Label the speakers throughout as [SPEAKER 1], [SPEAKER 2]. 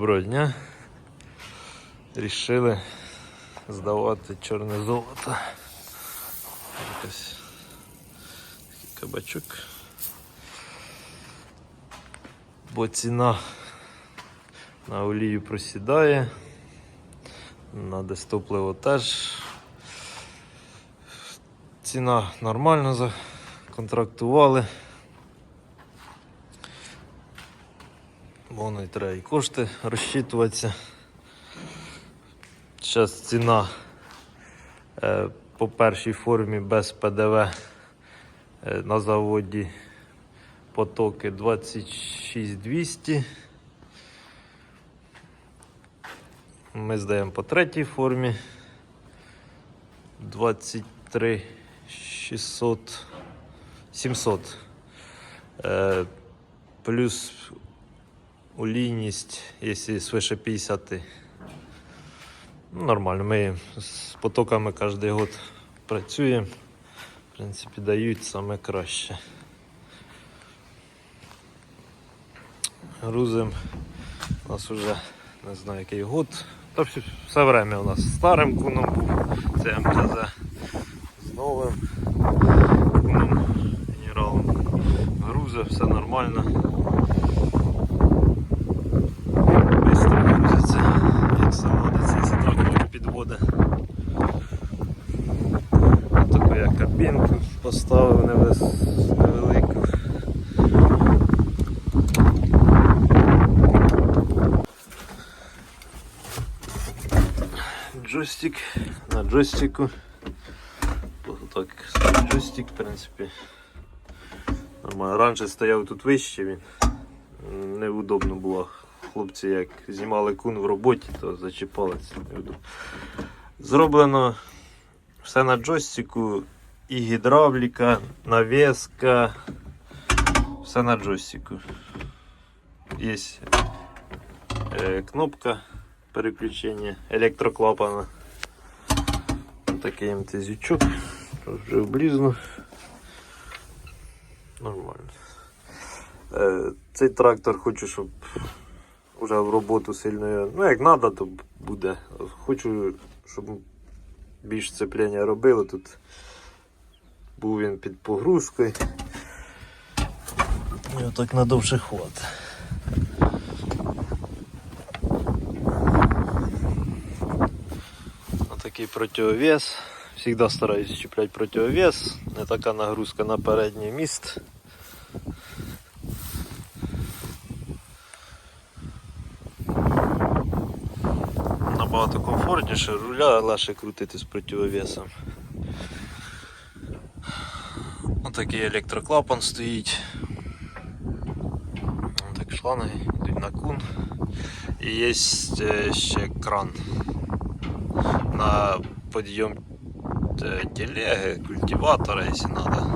[SPEAKER 1] Доброго дня. Рішили здавати чорне золото. Якось такий кабачок. Бо ціна на олію просідає, на дистопливо теж. Ціна нормально законтрактували. Воно і треба і кошти розчитуватися. Зараз ціна е, по першій формі без ПДВ е, на заводі потоки 26200. Ми здаємо по третій формі 23 600 700. Е, плюс олійність, якщо свише 50. Ну, нормально. Ми з потоками кожен год працюємо. В принципі, дають саме краще. Грузим у нас вже не знаю який год. Та все, все время у нас старим куном був. Це МТЗ з новим куном генералом. Грузи, все нормально. Джойстик на джойстику. Так джойстик, в принципі. Нормально. Раніше стояв тут вище він. Неудобно було. Хлопці як знімали кун в роботі, то зачіпали це. Зроблено все на джойстику. І гідравліка, навеска. Все на джойстику. Є е, кнопка переключення електроклапана. Такий МТЗючок. Вже облізну. Нормально. Е, цей трактор хочу, щоб вже в роботу сильно. Ну, як треба, то буде. Хочу, щоб більш цепляння робило. Тут був він під погрузкою. І отак надовше хват. Отакий противовес. Всегда стараюсь чіплять противовес. Не така нагрузка на передній міст. Набагато комфортніше, руля легше крутити з противовесом. Отакий електроклапан стоїть. Так шланги йдуть на кун. І є е, ще кран на підйом е, телеги, культиватора, якщо треба.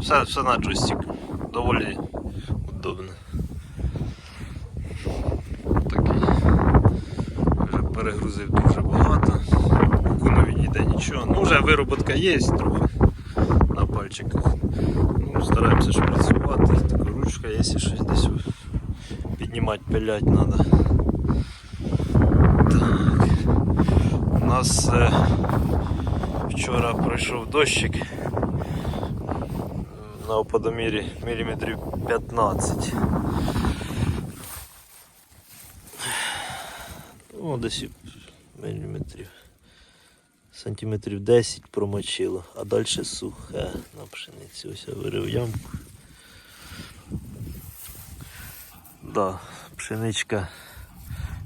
[SPEAKER 1] Все, все на джойстик. Доволі удобно. Такий. Вже перегрузив дуже багато. Кунові ніде нічого. Ну вже вироботка є трохи на пальчиках. Ну, стараємося ж працювати. Така ручка, якщо щось десь піднімати, пилять треба. Так. У нас е, вчора пройшов дощик на опадомірі міліметрів 15. Ну, десь міліметрів. Сантиметрів 10 промочило, а далі сухе на пшениці. Ось я вирив ямку. Да, пшеничка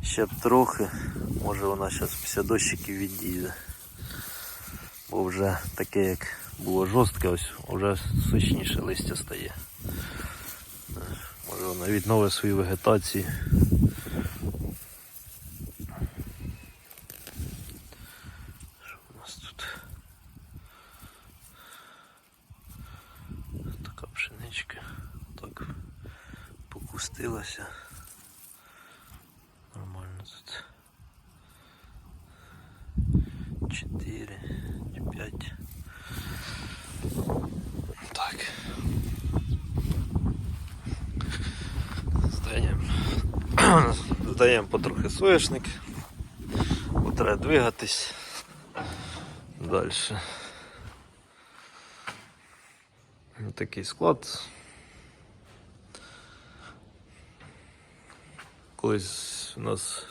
[SPEAKER 1] ще б трохи, може вона зараз після дощиків відійде. Бо вже таке як було жорстке, ось вже сочніше листя стає. Може вона відновить свою вегетацію. Що у нас тут? Така пшеничка. Так покустилася. Нормально тут. 4, 5. Так. Здаємо Здаємо потрохи соняшник. Бо треба двигатись. Далі. Такий склад. Колись у нас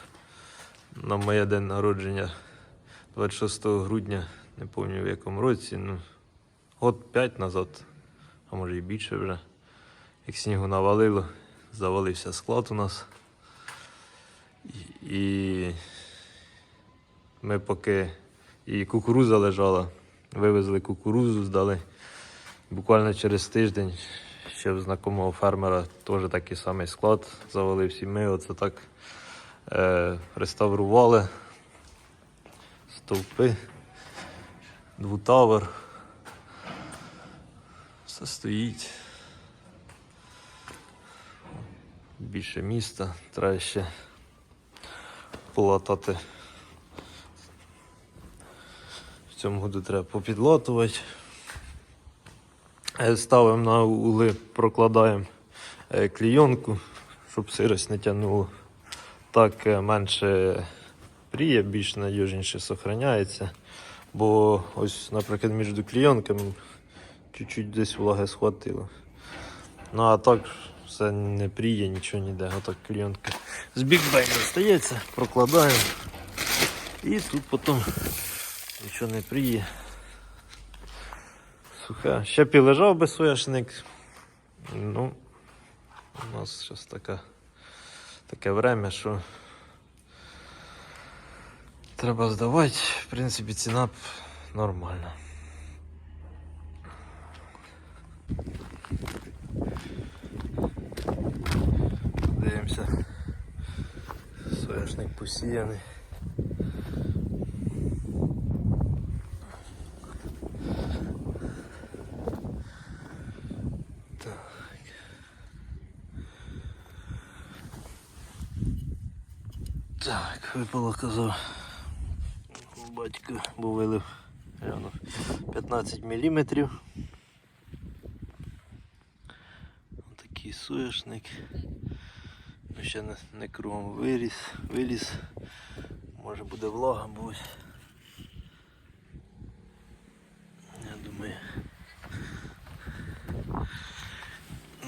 [SPEAKER 1] на моє день народження 26 грудня, не пам'ятаю в якому році, ну, год 5 назад, а може і більше вже. Як снігу навалило, завалився склад у нас. І, ми поки і кукуруза лежала, вивезли кукурузу, здали. Буквально через тиждень ще в знакомого фермера теж такий самий склад завалився. Ми оце так е, реставрували стовпи, двутавер. Все стоїть. Більше міста, треба ще полатати. В цьому году треба попідлатувати. Е, Ставимо на угли, прокладаємо е, клійонку, щоб сирость не тягнуло. Так е, менше пріє, більш надіжніше зберігається. Бо ось, наприклад, між клійонками чуть-чуть десь влаги схватило. Ну а так все не пріє, нічого ніде. Отак клійонка з бікбейна стається, прокладаємо. І тут потім нічого не пріє. Сухе. Ще б і лежав би соняшник. Ну, у нас зараз така, таке время, що треба здавати. В принципі, ціна б нормальна. Дивимося. Соняшник посіяний. Так, випало казав. Батько, бо вилив реально 15 мм. Такий соняшник. Ну, ще не, не кругом виріс, виліз. Може буде влага, бо. Я думаю.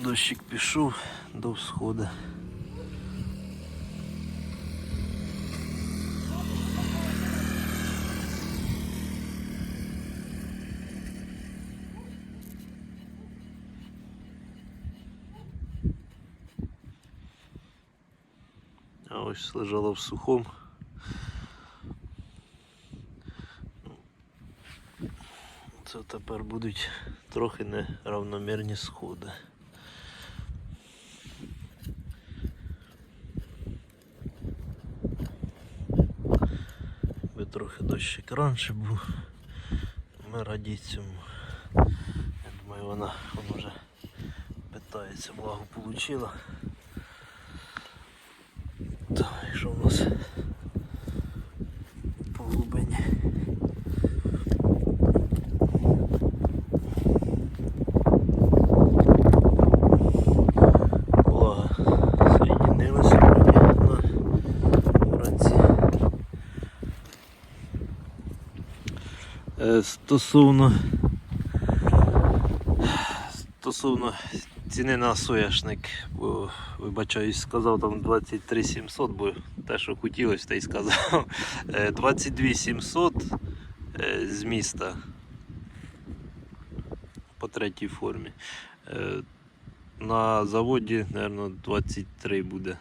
[SPEAKER 1] Дощик пішов до всходу. А ось лежала в сухом. Це тепер будуть трохи неравномірні сходи. Би трохи дощик раніше був. Ми раді цьому. Я думаю, вона, вона вже питається, влагу получила. Так, що в нас по глибині? Влага уранці. Е, Стосовно стосовно ціни на соняшник, бо вибачаюсь, сказав там 23 700, бо те, що хотілося, те й сказав. Е, 22 700 е, з міста по третій формі. Е, На заводі, мабуть, 23 буде.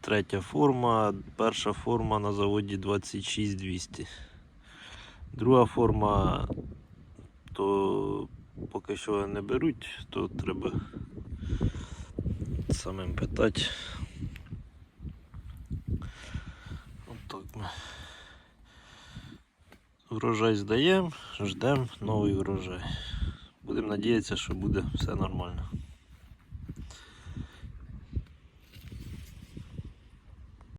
[SPEAKER 1] Третя форма, перша форма на заводі 26 200. Друга форма то поки що не беруть, то треба самим питати. От так ми врожай здаємо, ждемо новий врожай. Будемо надіятися, що буде все нормально.